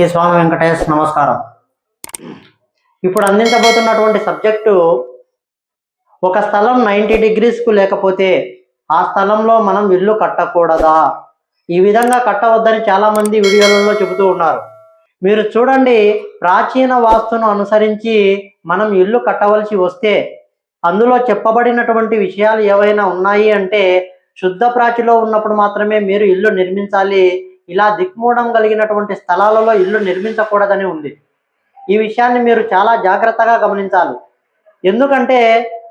అందరికీ స్వామి వెంకటేష్ నమస్కారం. ఇప్పుడు అందించబోతున్నటువంటి సబ్జెక్టు ఒక స్థలం నైంటీ డిగ్రీస్కు లేకపోతే ఆ స్థలంలో మనం ఇల్లు కట్టకూడదా? ఈ విధంగా కట్టవద్దని చాలామంది వీడియోలలో చెబుతూ ఉన్నారు. మీరు చూడండి ప్రాచీన వాస్తును అనుసరించి మనం ఇల్లు కట్టవలసి వస్తే అందులో చెప్పబడినటువంటి విషయాలు ఏవైనా ఉన్నాయి అంటే శుద్ధ ప్రాచిలో ఉన్నప్పుడు మాత్రమే మీరు ఇల్లు నిర్మించాలి ఇలా దిక్మూడం కలిగినటువంటి స్థలాలలో ఇల్లు నిర్మించకూడదని ఉంది. ఈ విషయాన్ని మీరు చాలా జాగ్రత్తగా గమనించాలి. ఎందుకంటే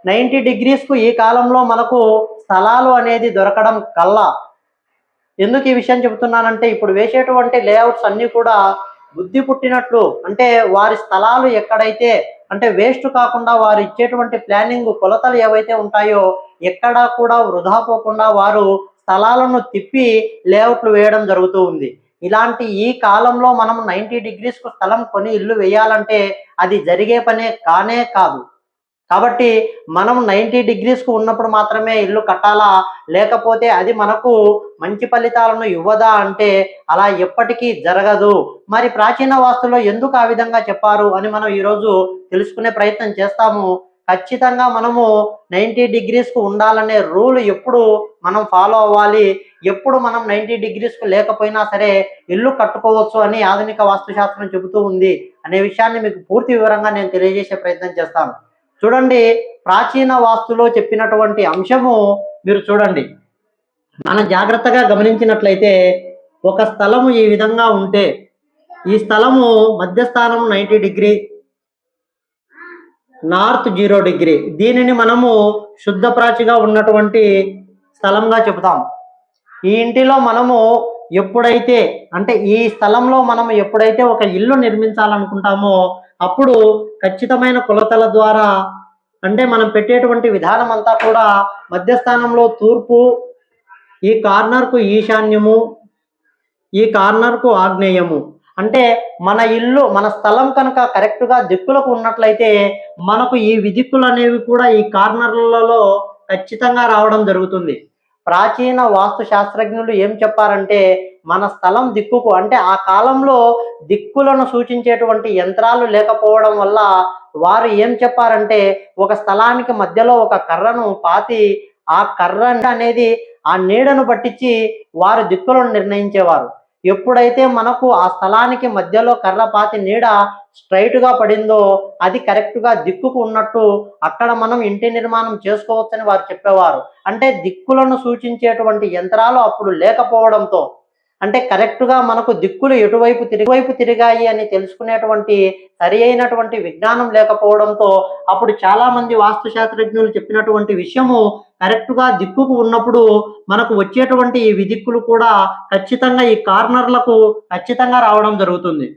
నైంటీ డిగ్రీస్కు ఈ కాలంలో మనకు స్థలాలు అనేది దొరకడం కల్లా. ఎందుకు ఈ విషయం చెబుతున్నానంటే ఇప్పుడు వేసేటువంటి లేఅవుట్స్ అన్నీ కూడా బుద్ధి పుట్టినట్లు అంటే వారి స్థలాలు ఎక్కడైతే అంటే వేస్ట్ కాకుండా వారు ఇచ్చేటువంటి ప్లానింగ్ కొలతలు ఏవైతే ఉంటాయో ఎక్కడా కూడా వృధా పోకుండా వారు స్థలాలను తిప్పి లేఅవుట్లు వేయడం జరుగుతూ ఉంది. ఇలాంటి ఈ కాలంలో మనం నైంటీ డిగ్రీస్కు స్థలం కొని ఇల్లు వేయాలంటే అది జరిగే పనే కానే కాదు. కాబట్టి మనం నైంటీ డిగ్రీస్కు ఉన్నప్పుడు మాత్రమే ఇల్లు కట్టాలా? లేకపోతే అది మనకు మంచి ఫలితాలను ఇవ్వదా అంటే అలా ఎప్పటికీ జరగదు. మరి ప్రాచీన వాస్తులో ఎందుకు ఆ విధంగా చెప్పారు అని మనం ఈరోజు తెలుసుకునే ప్రయత్నం చేస్తాము. ఖచ్చితంగా మనము నైంటీ డిగ్రీస్కు ఉండాలనే రూల్ ఎప్పుడు మనం ఫాలో అవ్వాలి. ఎప్పుడు మనం నైంటీ డిగ్రీస్కు లేకపోయినా సరే ఇల్లు కట్టుకోవచ్చు అని ఆధునిక వాస్తుశాస్త్రం చెబుతూ ఉంది అనే విషయాన్ని మీకు పూర్తి వివరంగా నేను తెలియజేసే ప్రయత్నం చేస్తాను. చూడండి ప్రాచీన వాస్తులో చెప్పినటువంటి అంశము మీరు చూడండి. మనం జాగ్రత్తగా గమనించినట్లయితే ఒక స్థలము ఈ విధంగా ఉంటే ఈ స్థలము మధ్యస్థానం ninety degree north zero degree దీనిని మనము శుద్ధ ప్రాచిగా ఉన్నటువంటి స్థలంగా చెబుతాం. ఈ ఇంటిలో మనము ఎప్పుడైతే అంటే ఈ స్థలంలో మనం ఎప్పుడైతే ఒక ఇల్లు నిర్మించాలనుకుంటామో అప్పుడు ఖచ్చితమైన కొలతల ద్వారా అంటే మనం పెట్టేటువంటి విధానం అంతా కూడా మధ్యస్థానంలో తూర్పు ఈ కార్నర్కు ఈశాన్యము ఈ కార్నర్కు ఆగ్నేయము. అంటే మన ఇల్లు మన స్థలం కనుక కరెక్ట్గా దిక్కులకు ఉన్నట్లయితే మనకు ఈ విదిక్కులు అనేవి కూడా ఈ కార్నర్లలో ఖచ్చితంగా రావడం జరుగుతుంది. ప్రాచీన వాస్తు శాస్త్రజ్ఞులు ఏం చెప్పారంటే మన స్థలం దిక్కుకు అంటే ఆ కాలంలో దిక్కులను సూచించేటువంటి యంత్రాలు లేకపోవడం వల్ల వారు ఏం చెప్పారంటే ఒక స్థలానికి మధ్యలో ఒక కర్రను పాతి ఆ కర్ర అనేది ఆ నీడను పట్టించి వారు దిక్కులను నిర్ణయించేవారు. ఎప్పుడైతే మనకు ఆ స్థలానికి మధ్యలో కర్ర పాతి నీడ స్ట్రైట్గా పడిందో అది కరెక్ట్గా దిక్కుకు ఉన్నట్టు అక్కడ మనం ఇంటి నిర్మాణం చేసుకోవచ్చని వారు చెప్పేవారు. అంటే దిక్కులను సూచించేటువంటి యంత్రాలు అప్పుడు లేకపోవడంతో అంటే కరెక్ట్గా మనకు దిక్కులు ఎటువైపు తిరిగివైపు తిరిగాయి అని తెలుసుకునేటువంటి సరి అయినటువంటి విజ్ఞానం లేకపోవడంతో అప్పుడు చాలా మంది వాస్తు శాస్త్రజ్ఞులు చెప్పినటువంటి విషయము కరెక్ట్గా దిక్కుకు ఉన్నప్పుడు మనకు వచ్చేటువంటి ఈ విదిక్కులు కూడా ఖచ్చితంగా ఈ కార్నర్లకు ఖచ్చితంగా రావడం జరుగుతుంది.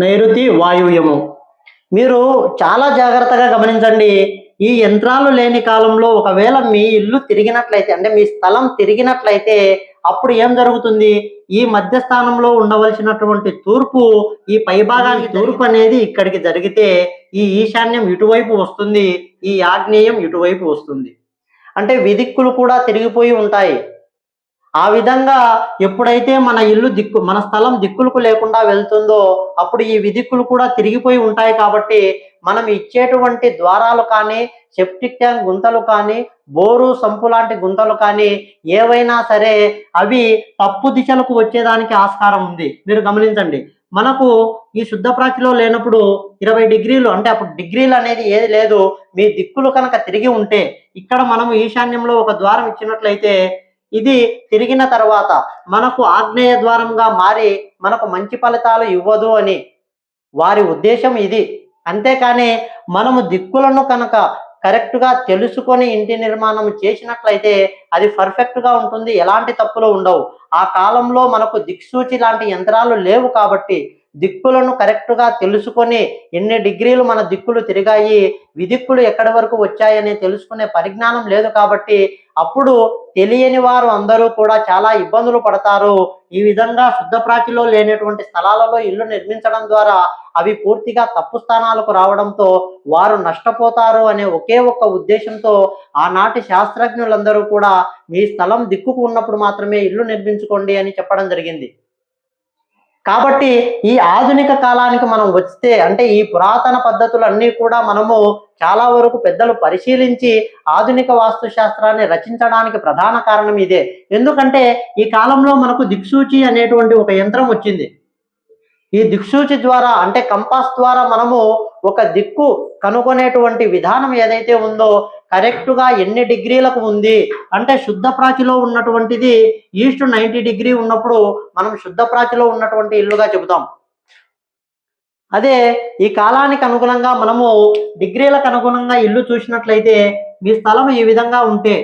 నైరుతి వాయువ్యము. మీరు చాలా జాగ్రత్తగా గమనించండి. ఈ యంత్రాలు లేని కాలంలో ఒకవేళ మీ ఇల్లు తిరిగినట్లయితే అంటే మీ స్థలం తిరిగినట్లయితే అప్పుడు ఏం జరుగుతుంది? ఈ మధ్య స్థానంలో ఉండవలసినటువంటి తూర్పు ఈ పైభాగానికి తూర్పు అనేది ఇక్కడికి జరిగితే ఈ ఈశాన్యం ఇటువైపు వస్తుంది ఈ ఆగ్నేయం ఇటువైపు వస్తుంది. అంటే విదిక్కులు కూడా తిరిగిపోయి ఉంటాయి. ఆ విధంగా ఎప్పుడైతే మన ఇల్లు దిక్కు మన స్థలం దిక్కులకు లేకుండా వెళ్తుందో అప్పుడు ఈ విదిక్కులు కూడా తిరిగిపోయి ఉంటాయి కాబట్టి మనం ఇచ్చేటువంటి ద్వారాలు కానీ సెప్టిక్ ట్యాంక్ గుంతలు కానీ బోరు సంపు లాంటి గుంతలు కానీ ఏవైనా సరే అవి తప్పు దిశలకు వచ్చేదానికి ఆస్కారం ఉంది. మీరు గమనించండి. మనకు ఈ శుద్ధ ప్రాచిలో లేనప్పుడు ఇరవై డిగ్రీలు అంటే అప్పుడు డిగ్రీలు అనేది ఏది లేదు. మీ దిక్కులు కనుక తిరిగి ఉంటే ఇక్కడ మనము ఈశాన్యంలో ఒక ద్వారం ఇచ్చినట్లయితే ఇది తిరిగిన తర్వాత మనకు ఆగ్నేయ ద్వారంగా మారి మనకు మంచి ఫలితాలు ఇవ్వదు అని. వారి ఉద్దేశం ఇది. అంతేకాని మనము దిక్కులను కనుక కరెక్ట్గా తెలుసుకొని ఇంటి నిర్మాణం చేసినట్లయితే అది పర్ఫెక్ట్గా ఉంటుంది. ఎలాంటి తప్పులు ఉండవు. ఆ కాలంలో మనకు దిక్సూచి లాంటి యంత్రాలు లేవు కాబట్టి దిక్కులను కరెక్ట్గా తెలుసుకొని ఎన్ని డిగ్రీలు మన దిక్కులు తిరిగాయి విదిక్కులు ఎక్కడి వరకు వచ్చాయని తెలుసుకునే పరిజ్ఞానం లేదు కాబట్టి అప్పుడు తెలియని వారు అందరూ కూడా చాలా ఇబ్బందులు పడతారు. ఈ విధంగా శుద్ధ ప్రాచిలో లేనటువంటి స్థలాలలో ఇల్లు నిర్మించడం ద్వారా అవి పూర్తిగా తప్పు స్థానాలకు రావడంతో వారు నష్టపోతారు అనే ఒకే ఒక్క ఉద్దేశంతో ఆనాటి శాస్త్రజ్ఞులందరూ కూడా మీ స్థలం దిక్కుకు ఉన్నప్పుడు మాత్రమే ఇల్లు నిర్మించుకోండి అని చెప్పడం జరిగింది. కాబట్టి ఈ ఆధునిక కాలానికి మనం వస్తే అంటే ఈ పురాతన పద్ధతులన్నీ కూడా మనము చాలా వరకు పెద్దలు పరిశీలించి ఆధునిక వాస్తు శాస్త్రాన్ని రచించడానికి ప్రధాన కారణం ఇదే. ఎందుకంటే ఈ కాలంలో మనకు దిక్సూచి అనేటువంటి ఒక యంత్రం వచ్చింది. ఈ దిక్సూచి ద్వారా అంటే కంపాస్ ద్వారా మనము ఒక దిక్కు కనుగొనేటువంటి విధానం ఏదైతే ఉందో కరెక్ట్గా ఎన్ని డిగ్రీలకు ఉంది? అంటే శుద్ధ ప్రాచిలో ఉన్నటువంటిది ఈస్ట్ నైంటీ డిగ్రీ ఉన్నప్పుడు మనం శుద్ధ ప్రాచిలో ఉన్నటువంటి ఇల్లుగా చెబుతాం. అదే ఈ కాలానికి అనుగుణంగా మనము డిగ్రీలకు అనుగుణంగా ఇల్లు చూసినట్లయితే మీ స్థలం ఈ విధంగా ఉంటే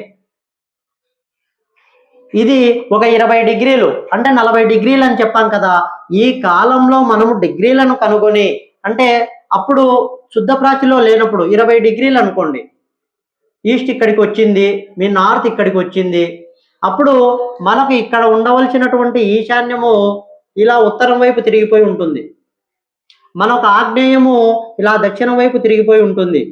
ఇది ఒక ఇరవై డిగ్రీలు అంటే నలభై డిగ్రీలు అని చెప్పాం కదా. ఈ కాలంలో మనము డిగ్రీలను కనుగొని అంటే అప్పుడు శుద్ధ ప్రాచిలో లేనప్పుడు ఇరవై డిగ్రీలు అనుకోండి. ఈస్ట్ ఇక్కడికి వచ్చింది మీ నార్త్ ఇక్కడికి వచ్చింది. అప్పుడు మనకు ఇక్కడ ఉండవలసినటువంటి ఈశాన్యము ఇలా ఉత్తరం వైపు తిరిగిపోయి ఉంటుంది. మనకు ఆగ్నేయము ఇలా దక్షిణం వైపు తిరిగిపోయి ఉంటుంది.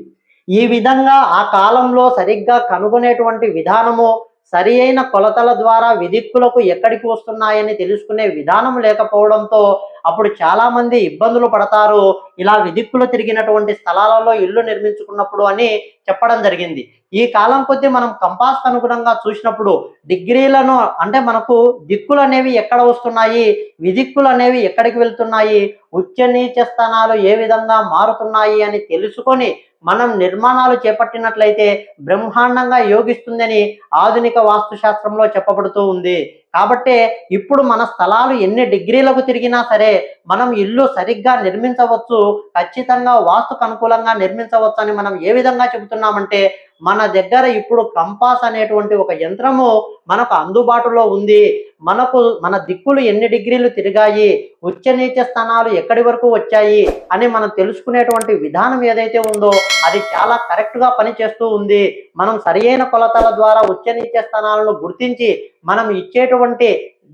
ఈ విధంగా ఆ కాలంలో సరిగ్గా కనుగొనేటువంటి విధానము సరి అయిన కొలతల ద్వారా విధిక్కులకు ఎక్కడికి వస్తున్నాయని తెలుసుకునే విధానం లేకపోవడంతో అప్పుడు చాలా మంది ఇబ్బందులు పడతారు. ఇలా విధిక్కులు తిరిగినటువంటి స్థలాలలో ఇల్లు నిర్మించుకున్నప్పుడు అని చెప్పడం జరిగింది. ఈ కాలం కొద్దీ మనం కంపాస్ అనుగుణంగా చూసినప్పుడు డిగ్రీలను అంటే మనకు దిక్కులు అనేవి ఎక్కడ వస్తున్నాయి? విదిక్కులు అనేవి ఎక్కడికి వెళ్తున్నాయి? ఉచ్చ నీచ స్థానాలు ఏ విధంగా మారుతున్నాయి అని తెలుసుకొని మనం నిర్మాణాలు చేపట్టినట్లయితే బ్రహ్మాండంగా యోగిస్తుందని ఆధునిక వాస్తు శాస్త్రంలో చెప్పబడుతూ ఉంది. కాబట్టే ఇప్పుడు మన స్థలాలు ఎన్ని డిగ్రీలకు తిరిగినా సరే మనం ఇల్లు సరిగ్గా నిర్మించవచ్చు ఖచ్చితంగా వాస్తుకు అనుకూలంగా నిర్మించవచ్చు అని మనం ఏ విధంగా చెబుతున్నామంటే మన దగ్గర ఇప్పుడు కంపాస్ అనేటువంటి ఒక యంత్రము మనకు అందుబాటులో ఉంది. మనకు మన దిక్కులు ఎన్ని డిగ్రీలు తిరిగాయి ఉచ్చ నీచ స్థానాలు ఎక్కడి వరకు వచ్చాయి అని మనం తెలుసుకునేటువంటి విధానం ఏదైతే ఉందో అది చాలా కరెక్ట్గా పనిచేస్తూ ఉంది. మనం సరియైన కొలతల ద్వారా ఉచ్చ నీచ స్థానాలను గుర్తించి మనం ఇచ్చేటువంటి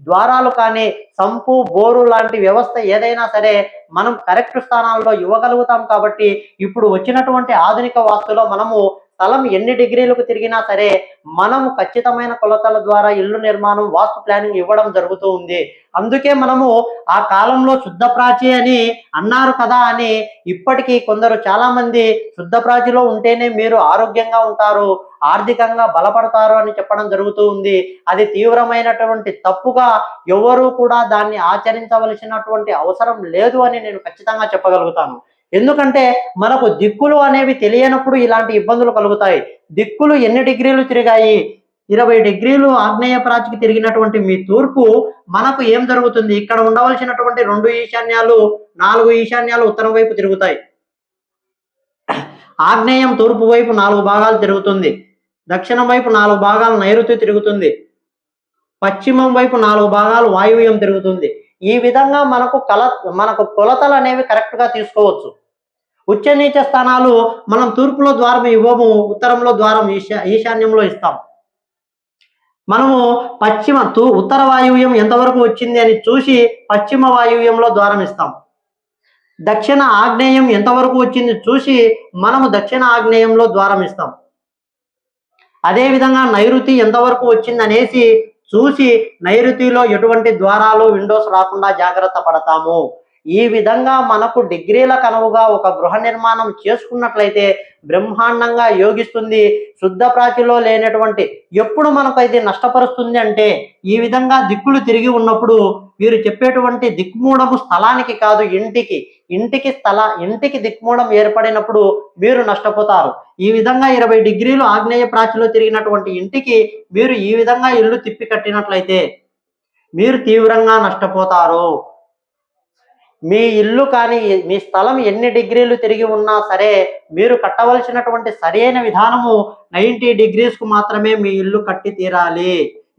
ద్వారాలు కానీ సంపు బోరు లాంటి వ్యవస్థ ఏదైనా సరే మనం కరెక్ట్ స్థానాల్లో ఇవ్వగలుగుతాం కాబట్టి ఇప్పుడు వచ్చినటువంటి ఆధునిక వాస్తులో మనము స్థలం ఎన్ని డిగ్రీలకు తిరిగినా సరే మనము ఖచ్చితమైన కొలతల ద్వారా ఇల్లు నిర్మాణం వాస్తు ప్లానింగ్ ఇవ్వడం జరుగుతూ ఉంది. అందుకే మనము ఆ కాలంలో శుద్ధ ప్రాచి అని అన్నారు కదా అని ఇప్పటికీ కొందరు చాలా మంది శుద్ధ ప్రాచిలో ఉంటేనే మీరు ఆరోగ్యంగా ఉంటారు ఆర్థికంగా బలపడతారు అని చెప్పడం జరుగుతూ ఉంది. అది తీవ్రమైనటువంటి తప్పుగా ఎవరూ కూడా దాన్ని ఆచరించవలసినటువంటి అవసరం లేదు అని నేను ఖచ్చితంగా చెప్పగలుగుతాను. ఎందుకంటే మనకు దిక్కులు అనేవి తెలియనప్పుడు ఇలాంటి ఇబ్బందులు కలుగుతాయి. దిక్కులు ఎన్ని డిగ్రీలు తిరిగాయి? ఇరవై డిగ్రీలు ఆగ్నేయ ప్రాచికి తిరిగినటువంటి మీ తూర్పు మనకు ఏం జరుగుతుంది? ఇక్కడ ఉండవలసినటువంటి రెండు ఈశాన్యాలు నాలుగు ఈశాన్యాలు ఉత్తరం వైపు తిరుగుతాయి. ఆగ్నేయం తూర్పు వైపు నాలుగు భాగాలు తిరుగుతుంది. దక్షిణం వైపు నాలుగు భాగాలు నైరుతి తిరుగుతుంది. పశ్చిమం వైపు నాలుగు భాగాలు వాయువ్యం తిరుగుతుంది. ఈ విధంగా మనకు కల మనకు కొలతలు అనేవి కరెక్ట్గా తీసుకోవచ్చు. ఉచ్చ నీచ స్థానాలు మనం తూర్పులో ద్వారం ఇవ్వము ఉత్తరంలో ద్వారం ఈశా ఈశాన్యంలో ఇస్తాం. మనము పశ్చిమ తూ ఉత్తర వాయువ్యం ఎంతవరకు వచ్చింది అని చూసి పశ్చిమ వాయువ్యంలో ద్వారం ఇస్తాం. దక్షిణ ఆగ్నేయం ఎంతవరకు వచ్చింది చూసి మనము దక్షిణ ఆగ్నేయంలో ద్వారం ఇస్తాం. అదే విధంగా నైరుతి ఎంతవరకు వచ్చింది అనేసి చూసి నైరుతిలో ఎటువంటి ద్వారాలు విండోస్ రాకుండా జాగ్రత్త పడతాము. ఈ విధంగా మనకు డిగ్రీల కనువుగా ఒక గృహ నిర్మాణం చేసుకున్నట్లయితే బ్రహ్మాండంగా యోగిస్తుంది శుద్ధ ప్రాచిలో లేనటువంటి ఎప్పుడు మనకు నష్టపరుస్తుంది అంటే ఈ విధంగా దిక్కులు తిరిగి ఉన్నప్పుడు వీరు చెప్పేటువంటి దిక్మూడము స్థలానికి కాదు ఇంటికి ఇంటికి స్థల ఇంటికి దిక్మూడం ఏర్పడినప్పుడు మీరు నష్టపోతారు. ఈ విధంగా ఇరవై డిగ్రీలు ఆగ్నేయ ప్రాచిలో తిరిగినటువంటి ఇంటికి మీరు ఈ విధంగా ఇల్లు తిప్పి కట్టినట్లయితే మీరు తీవ్రంగా నష్టపోతారు. మీ ఇల్లు కానీ మీ స్థలం ఎన్ని డిగ్రీలు తిరిగి ఉన్నా సరే మీరు కట్టవలసినటువంటి సరైన విధానము నైంటీ డిగ్రీస్కు మాత్రమే మీ ఇల్లు కట్టి తీరాలి.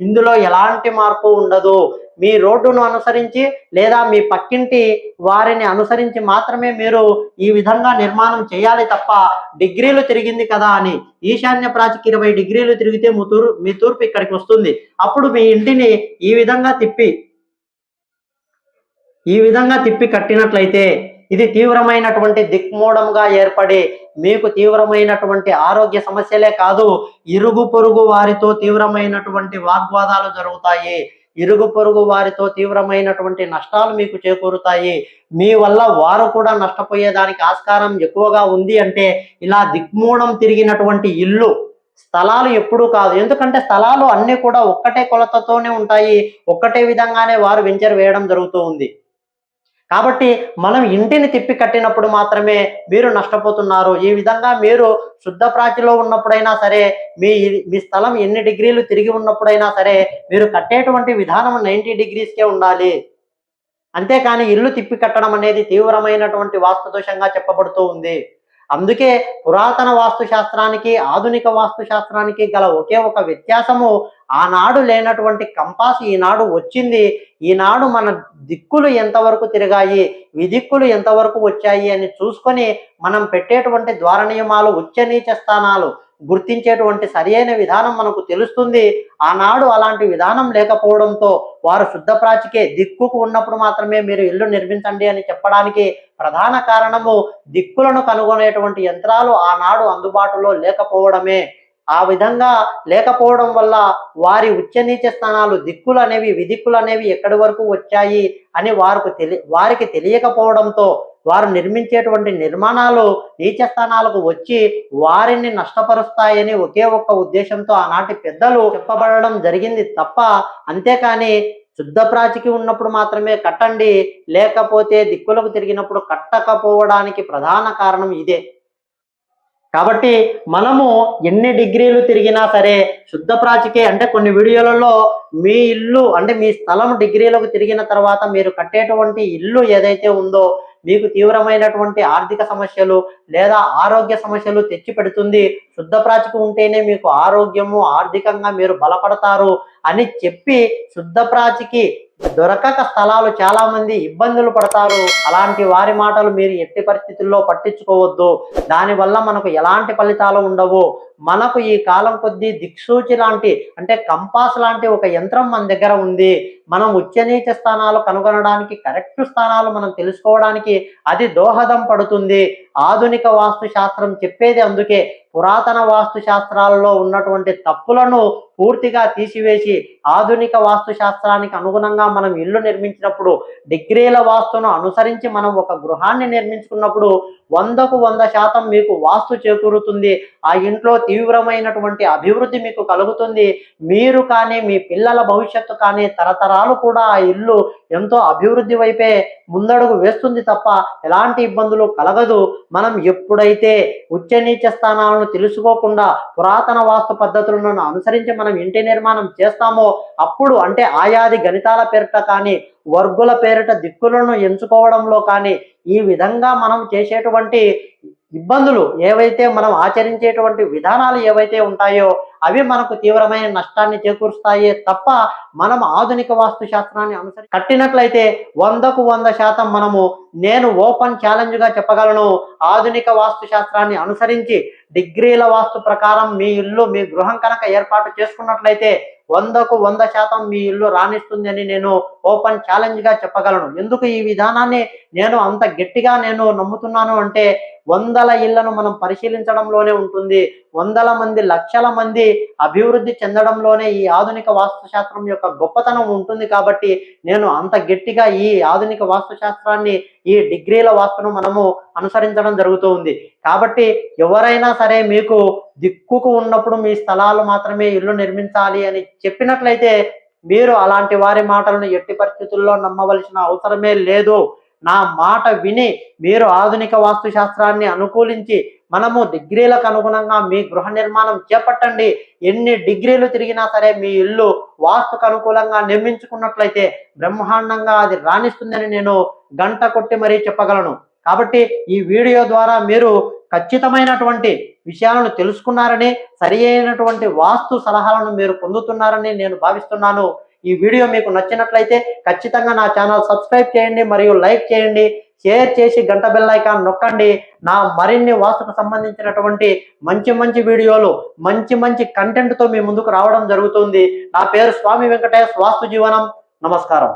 ఇందులో ఎలాంటి మార్పు ఉండదు. మీ రోడ్డును అనుసరించి లేదా మీ పక్కింటి వారిని అనుసరించి మాత్రమే మీరు ఈ విధంగా నిర్మాణం చేయాలి తప్ప డిగ్రీలు తిరిగింది కదా అని ఈశాన్య ప్రాచికి ఇరవై డిగ్రీలు తిరిగితే మీ తూర్పు ఇక్కడికి వస్తుంది. అప్పుడు మీ ఇంటిని ఈ విధంగా తిప్పి ఈ విధంగా తిప్పి కట్టినట్లయితే ఇది తీవ్రమైనటువంటి దిక్మూడంగా ఏర్పడి మీకు తీవ్రమైనటువంటి ఆరోగ్య సమస్యలే కాదు ఇరుగు పొరుగు వారితో తీవ్రమైనటువంటి వాగ్వాదాలు జరుగుతాయి. ఇరుగు పొరుగు వారితో తీవ్రమైనటువంటి నష్టాలు మీకు చేకూరుతాయి. మీ వల్ల వారు కూడా నష్టపోయేదానికి ఆస్కారం ఎక్కువగా ఉంది అంటే ఇలా దిక్మూఢం తిరిగినటువంటి ఇల్లు స్థలాలు ఎప్పుడూ కాదు. ఎందుకంటే స్థలాలు అన్ని కూడా ఒక్కటే కొలతతోనే ఉంటాయి. ఒక్కటే విధంగానే వారు వెంచర్ వేయడం జరుగుతూ ఉంది. కాబట్టి మనం ఇంటిని తిప్పి కట్టినప్పుడు మాత్రమే మీరు నష్టపోతున్నారు. ఈ విధంగా మీరు శుద్ధ ప్రాచిలో ఉన్నప్పుడైనా సరే మీ మీ స్థలం ఎన్ని డిగ్రీలు తిరిగి ఉన్నప్పుడైనా సరే మీరు కట్టేటువంటి విధానం నైంటీ డిగ్రీస్కే ఉండాలి. అంతేకాని ఇల్లు తిప్పి కట్టడం అనేది తీవ్రమైనటువంటి వాస్తు దోషంగా చెప్పబడుతూ ఉంది. అందుకే పురాతన వాస్తు శాస్త్రానికి ఆధునిక వాస్తు శాస్త్రానికి గల ఒకే ఒక వ్యత్యాసము ఆనాడు లేనటువంటి కంపాస్ ఈనాడు వచ్చింది. ఈనాడు మన దిక్కులు ఎంతవరకు తిరిగాయి విదిక్కులు ఎంతవరకు వచ్చాయి అని చూసుకొని మనం పెట్టేటువంటి ద్వార నియమాలు ఉచ్చ నీచ స్థానాలు గుర్తించేటువంటి సరియైన విధానం మనకు తెలుస్తుంది. ఆనాడు అలాంటి విధానం లేకపోవడంతో వారు శుద్ధ ప్రాచికే దిక్కుకు ఉన్నప్పుడు మాత్రమే మీరు ఇల్లు నిర్మించండి అని చెప్పడానికి ప్రధాన కారణము దిక్కులను కనుగొనేటువంటి యంత్రాలు ఆనాడు అందుబాటులో లేకపోవడమే. ఆ విధంగా లేకపోవడం వల్ల వారి ఉచ్చనీచ స్థానాలు దిక్కులు అనేవి విదిక్కులు అనేవి ఎక్కడి వరకు వచ్చాయి అని వారికి తెలి వారికి తెలియకపోవడంతో వారు నిర్మించేటువంటి నిర్మాణాలు నీచ స్థానాలకు వచ్చి వారిని నష్టపరుస్తాయని ఒకే ఒక్క ఉద్దేశంతో ఆనాటి పెద్దలు చెప్పబడడం జరిగింది తప్ప అంతేకాని శుద్ధ ప్రాచికి ఉన్నప్పుడు మాత్రమే కట్టండి లేకపోతే దిక్కులకు తిరిగినప్పుడు కట్టకపోవడానికి ప్రధాన కారణం ఇదే. కాబట్టి మనము ఎన్ని డిగ్రీలు తిరిగినా సరే శుద్ధ ప్రాచికే అంటే కొన్ని వీడియోలలో మీ ఇల్లు అంటే మీ స్థలం డిగ్రీలకు తిరిగిన తర్వాత మీరు కట్టేటువంటి ఇల్లు ఏదైతే ఉందో మీకు తీవ్రమైనటువంటి ఆర్థిక సమస్యలు లేదా ఆరోగ్య సమస్యలు తెచ్చి పెడుతుంది శుద్ధ ప్రాచికి ఉంటేనే మీకు ఆరోగ్యము ఆర్థికంగా మీరు బలపడతారు అని చెప్పి శుద్ధ ప్రాచికి దొరకక స్థలాలు చాలా మంది ఇబ్బందులు పడతారు. అలాంటి వారి మాటలు మీరు ఎట్టి పరిస్థితుల్లో పట్టించుకోవద్దు. దానివల్ల మనకు ఎలాంటి ఫలితాలు ఉండవు. మనకు ఈ కాలం కొద్దీ దిక్సూచి లాంటి అంటే కంపాస్ లాంటి ఒక యంత్రం మన దగ్గర ఉంది. మనం ఉచ్చనీచ స్థానాలు కనుగొనడానికి కరెక్ట్ స్థానాలు మనం తెలుసుకోవడానికి అది దోహదం పడుతుంది. ఆధునిక వాస్తు శాస్త్రం చెప్పేది అందుకే పురాతన వాస్తు శాస్త్రాలలో ఉన్నటువంటి తప్పులను పూర్తిగా తీసివేసి ఆధునిక వాస్తు శాస్త్రానికి అనుగుణంగా మనం ఇల్లు నిర్మించినప్పుడు డిగ్రీల వాస్తును అనుసరించి మనం ఒక గృహాన్ని నిర్మించుకున్నప్పుడు వందకు వంద శాతం మీకు వాస్తు చేకూరుతుంది. ఆ ఇంట్లో తీవ్రమైనటువంటి అభివృద్ధి మీకు కలుగుతుంది. మీరు కానీ మీ పిల్లల భవిష్యత్తు కానీ తరతరాలు కూడా ఆ ఇల్లు ఎంతో అభివృద్ధి వైపే ముందడుగు వేస్తుంది తప్ప ఎలాంటి ఇబ్బందులు కలగదు. మనం ఎప్పుడైతే ఉచ్చ నీచ స్థానాలను తెలుసుకోకుండా పురాతన వాస్తు పద్ధతులను అనుసరించి మనం ఇంటి నిర్మాణం చేస్తామో అప్పుడు అంటే ఆయాది గణితాల పేరిట కానీ వర్గుల పేరిట దిక్కులను ఎంచుకోవడంలో కానీ ఈ విధంగా మనం చేసేటువంటి ఇబ్బందులు ఏవైతే మనం ఆచరించేటువంటి విధానాలు ఏవైతే ఉంటాయో అవి మనకు తీవ్రమైన నష్టాన్ని చేకూరుస్తాయే తప్ప మనం ఆధునిక వాస్తు శాస్త్రాన్ని అనుసరి కట్టినట్లయితే వందకు వంద శాతం మనము నేను ఓపెన్ ఛాలెంజ్గా చెప్పగలను. ఆధునిక వాస్తు శాస్త్రాన్ని అనుసరించి డిగ్రీల వాస్తు ప్రకారం మీ ఇల్లు మీ గృహం కనుక ఏర్పాటు చేసుకున్నట్లయితే వందకు వంద శాతం మీ ఇల్లు రాణిస్తుందని నేను ఓపెన్ ఛాలెంజ్గా చెప్పగలను. ఎందుకు ఈ విధానాన్ని నేను అంత గట్టిగా నేను నమ్ముతున్నాను అంటే వందల ఇళ్ళను మనం పరిశీలించడంలోనే ఉంటుంది. వందల మంది లక్షల మంది అభివృద్ధి చెందడంలోనే ఈ ఆధునిక వాస్తుశాస్త్రం యొక్క గొప్పతనం ఉంటుంది కాబట్టి నేను అంత గట్టిగా ఈ ఆధునిక వాస్తుశాస్త్రాన్ని ఈ డిగ్రీల వాస్తును మనము అనుసరించడం జరుగుతూ ఉంది. కాబట్టి ఎవరైనా సరే మీకు దిక్కుకు ఉన్నప్పుడు మీ స్థలాలు మాత్రమే ఇల్లు నిర్మించాలి అని చెప్పినట్లయితే మీరు అలాంటి వారి మాటలను ఎట్టి పరిస్థితుల్లో నమ్మవలసిన అవసరమే లేదు. నా మాట విని మీరు ఆధునిక వాస్తు శాస్త్రాన్ని అనుకూలించి మనము డిగ్రీలకు అనుగుణంగా మీ గృహ నిర్మాణం చేపట్టండి. ఎన్ని డిగ్రీలు తిరిగినా సరే మీ ఇల్లు వాస్తుకు అనుకూలంగా నిర్మించుకున్నట్లయితే బ్రహ్మాండంగా అది రాణిస్తుందని నేను గంట కొట్టి మరీ చెప్పగలను. కాబట్టి ఈ వీడియో ద్వారా మీరు ఖచ్చితమైనటువంటి విషయాలను తెలుసుకున్నారని సరి అయినటువంటి వాస్తు సలహాలను మీరు పొందుతున్నారని నేను భావిస్తున్నాను. ఈ వీడియో మీకు నచ్చినట్లయితే ఖచ్చితంగా నా ఛానల్ సబ్స్క్రైబ్ చేయండి మరియు లైక్ చేయండి. షేర్ చేసి గంట బెల్ ఐకాన్ నొక్కండి. నా మరిన్ని వాస్తుకు సంబంధించినటువంటి మంచి మంచి వీడియోలు మంచి మంచి కంటెంట్తో మీ ముందుకు రావడం జరుగుతుంది. నా పేరు స్వామి వెంకటేష్ వాస్తు జీవనం. నమస్కారం.